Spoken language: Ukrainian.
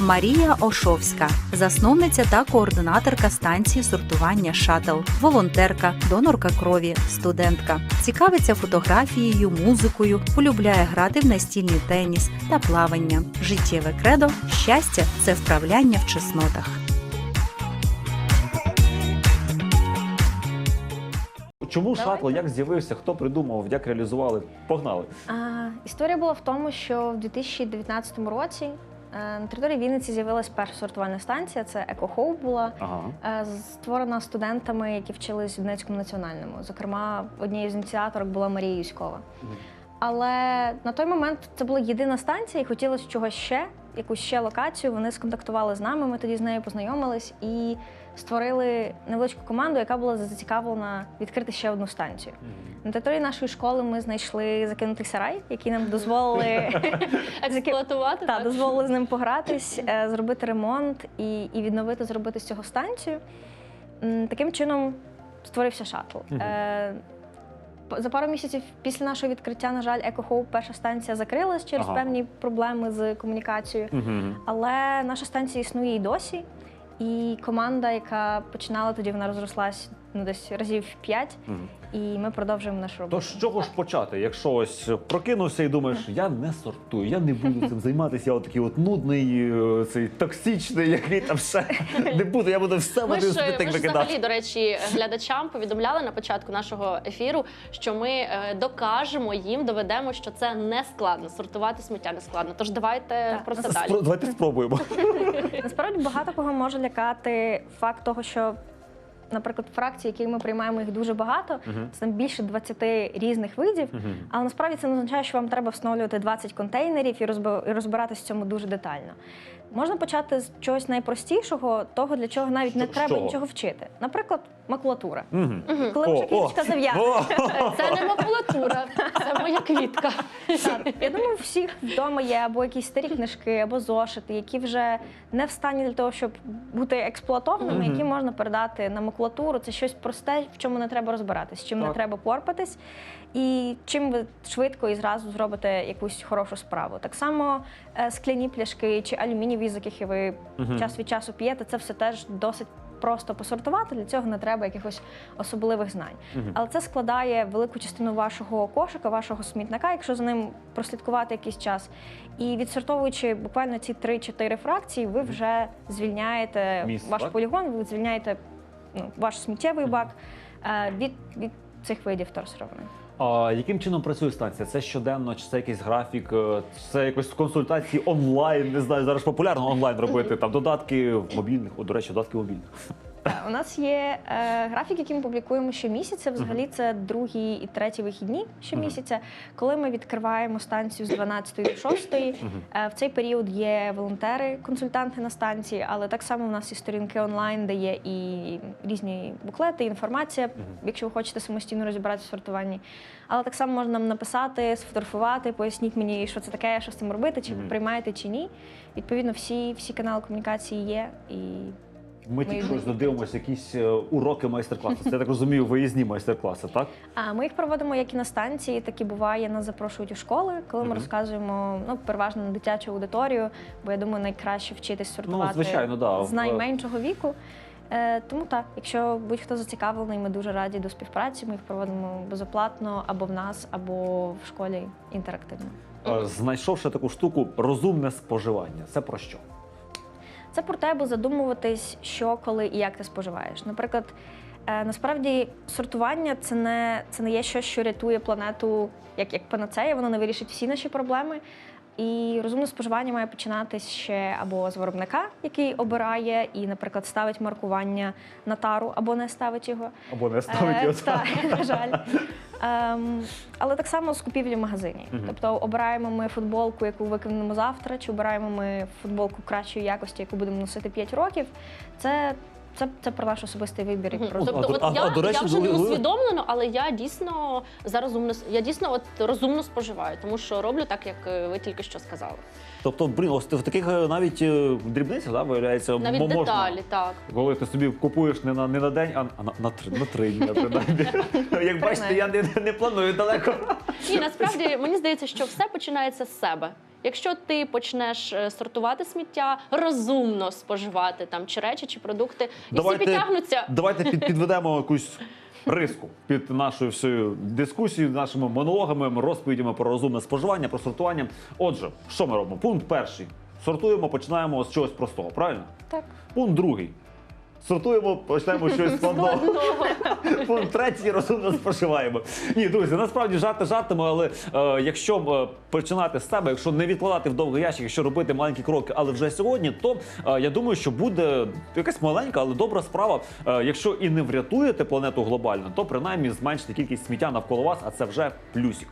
Марія Ошовська, засновниця та координаторка станції сортування шатл, волонтерка, донорка крові, студентка. Цікавиться фотографією, музикою, полюбляє грати в настільний теніс та плавання. Життєве кредо щастя це вправляння в чеснотах. Чому Давайте. шатл? Як з'явився? Хто придумав? Як реалізували? Погнали. А, історія була в тому, що в 2019 році на території Вінниці з'явилась перша сортувальна станція. Це EcoHope була Ага. е, створена студентами, які вчились в Донецькому національному. Зокрема, однією з ініціаторок була Марія Юськова. Але на той момент це була єдина станція, і хотілося чогось ще, якусь ще локацію. Вони сконтактували з нами. Ми тоді з нею познайомились і створили невеличку команду, яка була зацікавлена відкрити ще одну станцію. На території нашої школи ми знайшли закинутий сарай, який нам дозволили Експлуатувати та дозволили з ним погратись, е, зробити ремонт і, і відновити, зробити з цього станцію. Таким чином створився шатл. За пару місяців після нашого відкриття, на жаль, EcoHope перша станція закрилась через Ага. певні проблеми з комунікацією. Угу. Але наша станція існує і досі. І команда, яка починала тоді, вона розрослась ну, десь разів п'ять, і ми продовжуємо нашу роботу. То з чого ж почати? Якщо ось прокинувся і думаєш, я не сортую, я не буду цим займатися, я отакий от нудний, е, цей токсичний, який там все не буду, я буду все в Ми ж, ми ж взагалі, до речі, глядачам повідомляли на початку нашого ефіру, що ми е, докажемо їм, доведемо, що це не складно. Сортувати сміття не складно. Тож давайте Так. про це Спро- далі. Давайте спробуємо. Насправді багато кого може лякати факт того, що, наприклад, фракції, які ми приймаємо, їх дуже багато, Мгм. це більше 20 різних видів. Мгм. Але насправді це не означає, що вам треба встановлювати 20 контейнерів і розби- і в цьому дуже детально. Можна почати з чогось найпростішого, того, для чого навіть не треба чого? нічого вчити. Наприклад, макулатура. Коли вже о, квіточка зав'яне. Це не макулатура, моя квітка. Так, я думаю, у всіх вдома є або якісь старі книжки, або зошити, які вже не в стані для того, щоб бути експлуатованими, які можна передати на макулатуру. Це щось просте, в чому не треба розбиратись, чим не Так. треба порпатись, і чим ви швидко і зразу зробите якусь хорошу справу. Так само е, скляні пляшки чи алюмінієві, з яких ви час від часу п'єте, це все теж досить. Просто посортувати для цього не треба якихось особливих знань. Угу. Але це складає велику частину вашого кошика, вашого смітника, якщо за ним прослідкувати якийсь час. І відсортовуючи буквально ці 3-4 фракції, ви вже звільняєте Міс, ваш так? полігон, ви звільняєте ну, ваш сміттєвий бак е, від, від цих видів вторсировини. А яким чином працює станція? Це щоденно, чи це якийсь графік, е, це якось консультації онлайн, не знаю, зараз популярно онлайн робити, там додатки в мобільних, о, до речі, додатки мобільних. Е, У нас є е, графік, який ми публікуємо щомісяця. Взагалі це другі і треті вихідні щомісяця. Коли ми відкриваємо станцію з 12 до 6, е, в цей період є волонтери, консультанти на станції, але так само у нас є сторінки онлайн, де є і різні буклети, інформація, якщо ви хочете самостійно розібратися в сортуванні. Але так само можна нам написати, сфотографувати, поясніть мені, що це таке, що з цим робити, чи ви приймаєте, чи ні. Відповідно, всі, всі канали комунікації є і. Ми тільки щось додивимося, якісь е, уроки майстер-класи. Це я так розумію, виїзні майстер-класи, так? А ми їх проводимо як і на станції, так і буває, нас запрошують у школи, коли ми Мгм. розказуємо ну, переважно на дитячу аудиторію, бо я думаю, найкраще вчитись сортувати Ну, звичайно, да. з найменшого віку. Е, тому так, якщо будь-хто зацікавлений, ми дуже раді до співпраці. Ми їх проводимо безоплатно або в нас, або в школі інтерактивно. Е, Знайшовши таку штуку, розумне споживання. Це про що? Це про тебе задумуватись, що, коли і як ти споживаєш. Наприклад, е, насправді сортування це не, це не є щось, що рятує планету як, як панацея, воно не вирішить всі наші проблеми. І розумне споживання має починатись ще або з виробника, який обирає і, наприклад, ставить маркування на тару або не ставить його. Або не ставить Е, його. на жаль. Ем, але так само з купівлі в магазині. Мгм. Тобто обираємо ми футболку, яку викинемо завтра, чи обираємо ми футболку кращої якості, яку будемо носити 5 років. Це, це, це про наш особистий вибір і Мгм. про Тобто, от а- я, а, до речі, я вже не ви- ви- усвідомлено, але я дійсно за розумно я дійсно от розумно споживаю, тому що роблю так, як е, ви тільки що сказали. Тобто, блін, ось в таких е, навіть е, дрібницях, да, виявляється, Навіть можна. деталі, так. Коли ти собі купуєш не на не на день, а а на, на три на три дні, принаймні. Як бачите, я не, не планую далеко. Ні, насправді мені здається, що все починається з себе. Якщо ти почнеш е, сортувати сміття, розумно споживати там чи речі, чи продукти, і Давайте- всі підтягнуться. Давайте під, підведемо якусь риску під нашою всією дискусією, нашими монологами, розповідями про розумне споживання, про сортування. Отже, що ми робимо? Пункт перший. Сортуємо, починаємо з чогось простого, правильно? Так. Пункт другий. Сортуємо, починаємо з чогось складного. Третій розумно споживаємо. Ні, друзі, насправді жарти жартами, але е, якщо е, починати з себе, якщо не відкладати в довгий ящик, якщо робити маленькі кроки, але вже сьогодні, то е, я думаю, що буде якась маленька, але добра справа. Е, якщо і не врятуєте планету глобально, то принаймні зменшити кількість сміття навколо вас, а це вже плюсик.